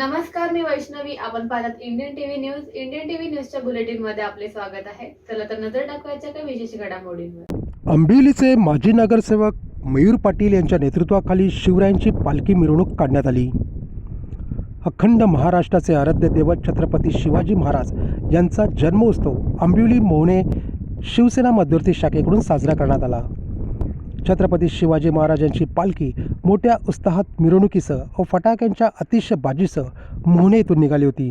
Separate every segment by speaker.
Speaker 1: नमस्कार मी वैष्णवी. आपण पाहतात Indian TV news Indian TV न्यूजच्या बुलेटिनमध्ये आपले स्वागत आहे. चला तर नजर टाकवायच्या काही विशेष घडामोडींवर.
Speaker 2: अंबिवलीचे माजी नगरसेवक मयूर पाटील यांच्या नेतृत्वाखाली शिवरायांची पालखी मिरवणूक काढण्यात आली. अखंड महाराष्ट्राचे आराध्य दैवत छत्रपती शिवाजी महाराज यांचा जन्मोत्सव आंबिवली मोहणे शिवसेना मध्यवर्ती शाखेकडून साजरा करण्यात आला. छत्रपती शिवाजी महाराजांची पालखी मोठ्या उत्साहात मिरवणुकीसह व फटाक्यांच्या अतिशय बाजीसह मोहने येथून निघाली होती.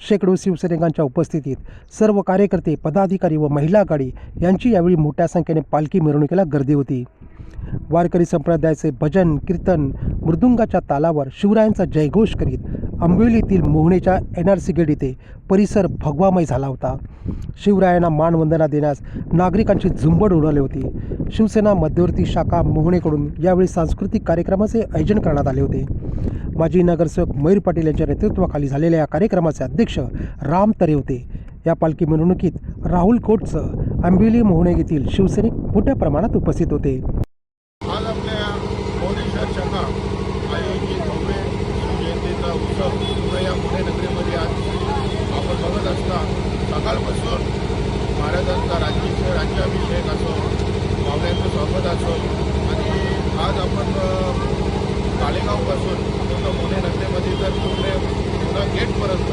Speaker 2: शेकडो शिवसैनिकांच्या उपस्थितीत सर्व कार्यकर्ते पदाधिकारी व महिला आघाडी यांची यावेळी मोठ्या संख्येने पालखी मिरवणुकीला गर्दी होती. वारकरी संप्रदायाचे भजन कीर्तन मृदुंगाच्या तालावर शिवरायांचा जयघोष करीत आंबिवलीतील मोहनेच्या एन आर सी गेट येथे परिसर भगवामय झाला होता. शिवरायांना मानवंदना देण्यास नागरिकांची झुंबड उडाली होती. शिवसेना मध्यवर्ती शाखा मोहनेकडून यावेळी सांस्कृतिक कार्यक्रमाचे आयोजन करण्यात आले होते. माजी नगरसेवक मयूर पाटील यांच्या नेतृत्वाखाली झालेल्या या कार्यक्रमाचे अध्यक्ष राम तरे होते. या पालखी मिरवणुकीत राहुल कोटचं आंबिवली मोहणे येथील शिवसैनिक मोठ्या प्रमाणात उपस्थित होते.
Speaker 3: आज आपल्या उत्सव या पुणे नगरीमध्ये आज आपण बघत असता सकाळपासून महाराजांचा राज्य राज्याभिषेक असो पाहुण्यांचं स्वागत असो आणि आज आपण अ, काळेगावपासून पूर्ण पुणे नगरीमध्ये तर पुणे पुन्हा गेटपर्यंत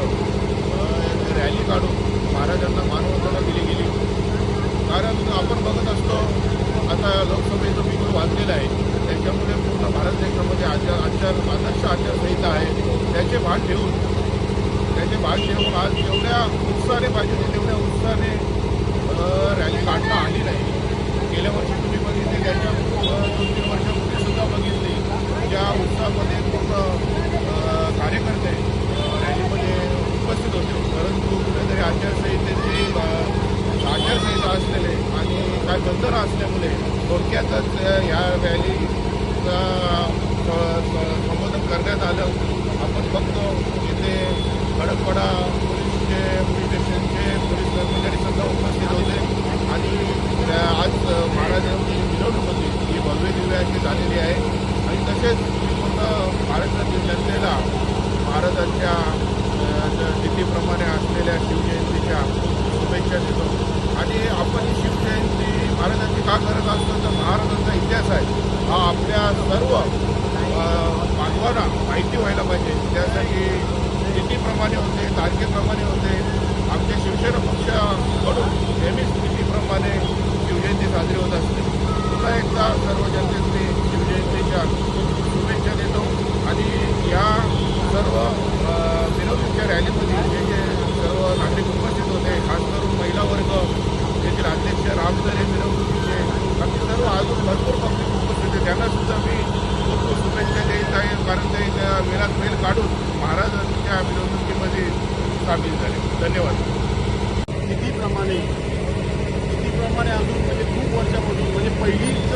Speaker 3: रॅली काढून महाराजांना मानवंदना दिली गेली. कारण आपण बघत असतो आता लोकसभेचं बिगुल वाजलेलं आहे त्याच्यामुळे भारत देशामध्ये आचार आचार आदर्श आचारसंहिता आहे त्याचे भान ठेवून त्याचे भान ठेवून आज जेवढ्या उत्साहाने पाहिजे होते तेवढ्या उत्साहाने रॅली काढता आली नाही. गेल्या वर्षी तुम्ही बघितले त्याच्या दोन तीन वर्षापूर्वी सुद्धा बघितली ज्या उत्साहामध्ये पूर्ण कार्यकर्ते रॅलीमध्ये उपस्थित होते. परंतु कुठेतरी आचारसंहितेची आचारसंहिता असलेले आणि काय बंधनं असल्यामुळे थोडक्यातच या रॅलीचा अ, स- संबोधन करण्यात आलं आपण बघतो इथे खडकपडा पोलीसचे पोलीस स्टेशनचे पोलीस कर्मचारी सुद्धा उपस्थित होते आणि त्या आज अ, महाराजांची मिरवणूक होती ही भव्य दिव्य अशी झालेली आहे आणि तसेच मी पूर्ण महाराष्ट्रातील जनतेला महाराजांच्या अ, ज- तिथीप्रमाणे असलेल्या शिवजयंतीच्या शुभेच्छा देतो आणि आपण ही शिवजयंती महाराजांची का करत असतो तर महाराजांचा इतिहास आहे. हा आपल्या सर्व बांधवांना माहिती व्हायला पाहिजे. त्यासाठी तिथीप्रमाणे होते तारखेप्रमाणे होते आमच्या शिवसेना पक्षाकडून नेहमीच तिथीप्रमाणे शिवजयंती साजरी होत असते पुन्हा एकदा सर्व जनतेने शिवजयंतीच्या शुभेच्छा देतो आणि या सर्व अ, मिरवणुकीच्या रॅलीमध्ये जे जे सर्व नागरिक उपस्थित होते खास करून महिला वर्ग येथील अध्यक्ष रामदरे मिरवणुकीचे बाकी सर्व अजून भरपूर पब्लिक उपस्थित होते त्यांना सुद्धा मी खूप खूप शुभेच्छा देत आहे कारण ते त्या वेळात वेळ काढून महाराजांच्या मिरवणुकीमध्ये सामील झाले. धन्यवाद.
Speaker 4: कितीप्रमाणे कितीप्रमाणे अजून म्हणजे खूप वर्षापासून म्हणजे पहिलीच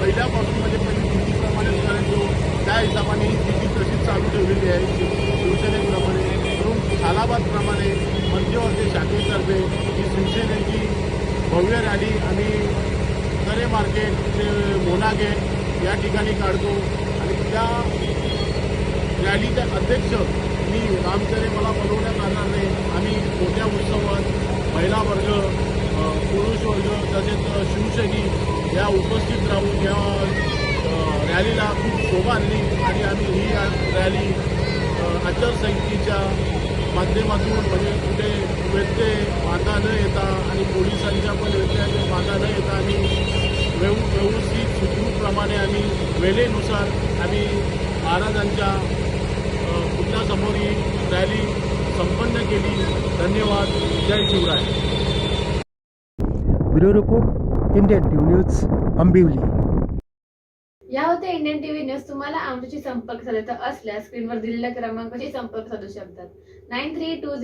Speaker 4: पहिल्यापासून म्हणजे पहिली तिथीप्रमाणे जो त्या हिशोबाने ही तिथी तशीच चालू ठेवलेली आहे. शिवसेनेप्रमाणे म्हणून सालाबादप्रमाणे मध्यवर्ती शाखेतर्फे ही शिवसेनेची भव्य रॅली आणि करे मार्केट ते मोना गेट या ठिकाणी काढतो. आणि त्या रॅलीचे अध्यक्ष मी रामचरे मला बनवण्यात आला नाही. आम्ही मोठ्या उत्सवात महिला वर्ग पुरुष वर्ग तसेच अ, शिवसैनिक या उपस्थित राहून या रॅलीला खूप शोभा आणली आणि आम्ही ही रॅली आचारसंहितेच्या माध्यमातून म्हणजे कुठे व्यत्यय बाधा न येता आणि पोलिसांच्या पण व्यत्ययाने बाधा न येता आम्ही व्यव व्यवस्थित सुखरूपप्रमाणे आम्ही वेळेनुसार आम्ही महाराजांच्या पुतळ्यासमोर ही रॅली संपन्न केली. धन्यवाद. जय Shivrai.
Speaker 2: Bureau report Indian TV news Ambivli
Speaker 1: या होते इंडियन टीव्ही न्यूज. तुम्हाला आमच्याशी संपर्क साधायचा असल्यास स्क्रीनवर दिलेल्या क्रमांकाशी संपर्क साधू शकतात. Nine three to